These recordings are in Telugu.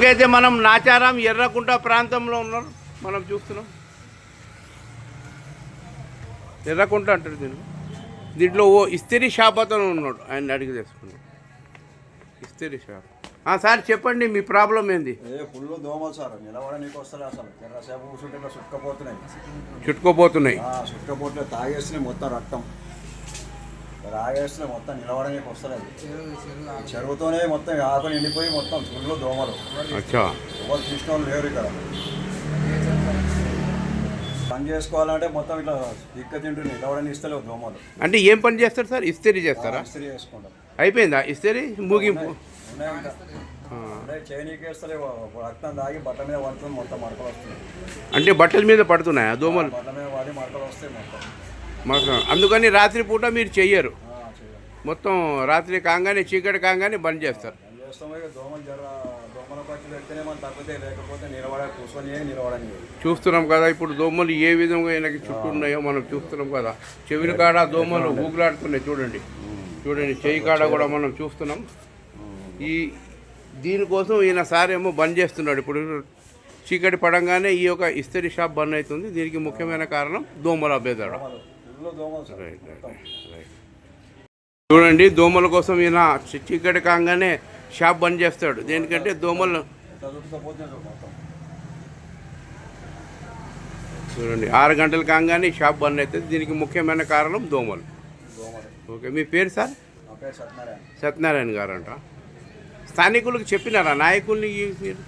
అయితే మనం నాచారం ఎర్రకుంట ప్రాంతంలో ఉన్నారు మనం చూస్తున్నాం. ఎర్రకుంట అంటారు దీన్ని. దీంట్లో ఓ ఇస్తిరి షాప్ అతను ఉన్నాడు. ఆయన అడిగి తెచ్చుకున్నాడు ఇస్తిరి షాప్. ఆ, సార్ చెప్పండి మీ ప్రాబ్లం ఏంది? ఫుల్ దోమలు సార్. అసలు. ఎర్రసేపు కూర్చుంటే చుట్టుకోపోతున్నాయి. ఆ, సుట్టుకపోతే తాగేస్తున్నాయి మొత్తం రక్తం. తాగేస్తున్నాయి మొత్తం నిలబడనీకి వస్తలేదు చెరువుతోనే మొత్తం ఆకుని ఎండిపోయి మొత్తం ఫుల్ దోమలు. అచ్చా. ఎవరు తీసిన వాళ్ళు లేరు ఇక్కడ. పని చేసుకోవాలంటే మొత్తం ఇట్లా దిక్క తింటూ నిలబడని ఇస్తలేవు దోమలు. అంటే ఏం పని చేస్తారు సార్? ఇస్తిరి చేస్తారా? ఇస్త్రీ చేసుకుంటాం. అయిపోయిందా ఇస్తిరి? ముగింపు రక్తం తాగి బట్ట మీద పడుతుంది మొత్తం మరకలు వస్తున్నాయి. అంటే బట్టల మీద పడుతున్నాయా దోమలు? బట్ట మీద పడి మరకలు వస్తాయి మొత్తం. అందుకని రాత్రి పూట మీరు చెయ్యరు. మొత్తం రాత్రి కాగానే చీకటి కాగానే బంద్ చేస్తారు. చూస్తున్నాం కదా ఇప్పుడు దోమలు ఏ విధంగా ఆయనకి చుట్టూ ఉన్నాయో మనం చూస్తున్నాం కదా. చెవిలి కాడ దోమలు ఊగులాడుతున్నాయి చూడండి. చూడండి చెయ్యి కాడ కూడా మనం చూస్తున్నాం. ఈ దీనికోసం ఈయన సార్ ఏమో బంద్ చేస్తున్నాడు. ఇప్పుడు చీకటి పడంగానే ఈ యొక్క ఇస్తరి షాప్ బంద్ అవుతుంది. దీనికి ముఖ్యమైన కారణం దోమల అభ్యర్థం ఫుల్ దోమలు సార్ రైట్ రైట్ రైట్. చూడండి దోమల కోసం ఈయన చీకటి కాగానే షాప్ బంద్ చేస్తాడు. దేనికంటే దోమలు చూడండి ఆరు గంటలు కాగానే షాప్ బంద్ అవుతుంది దీనికి ముఖ్యమైన కారణం దోమలు. ఓకే మీ పేరు సార్? సత్యనారాయణ. సత్యనారాయణ గారు అంట స్థానికులకు చెప్పినారా? నాయకుల్ని మీరు?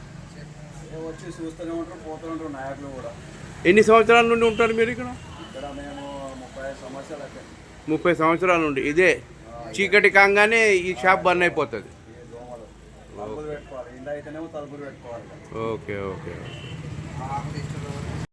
ఎన్ని సంవత్సరాల నుండి ఉంటారు మీరు ఇక్కడ? ముప్పై సంవత్సరాల నుండి. ఇదే చీకటి కాగానే ఈ షాప్ బంద్ అయిపోతుంది. Okay okay.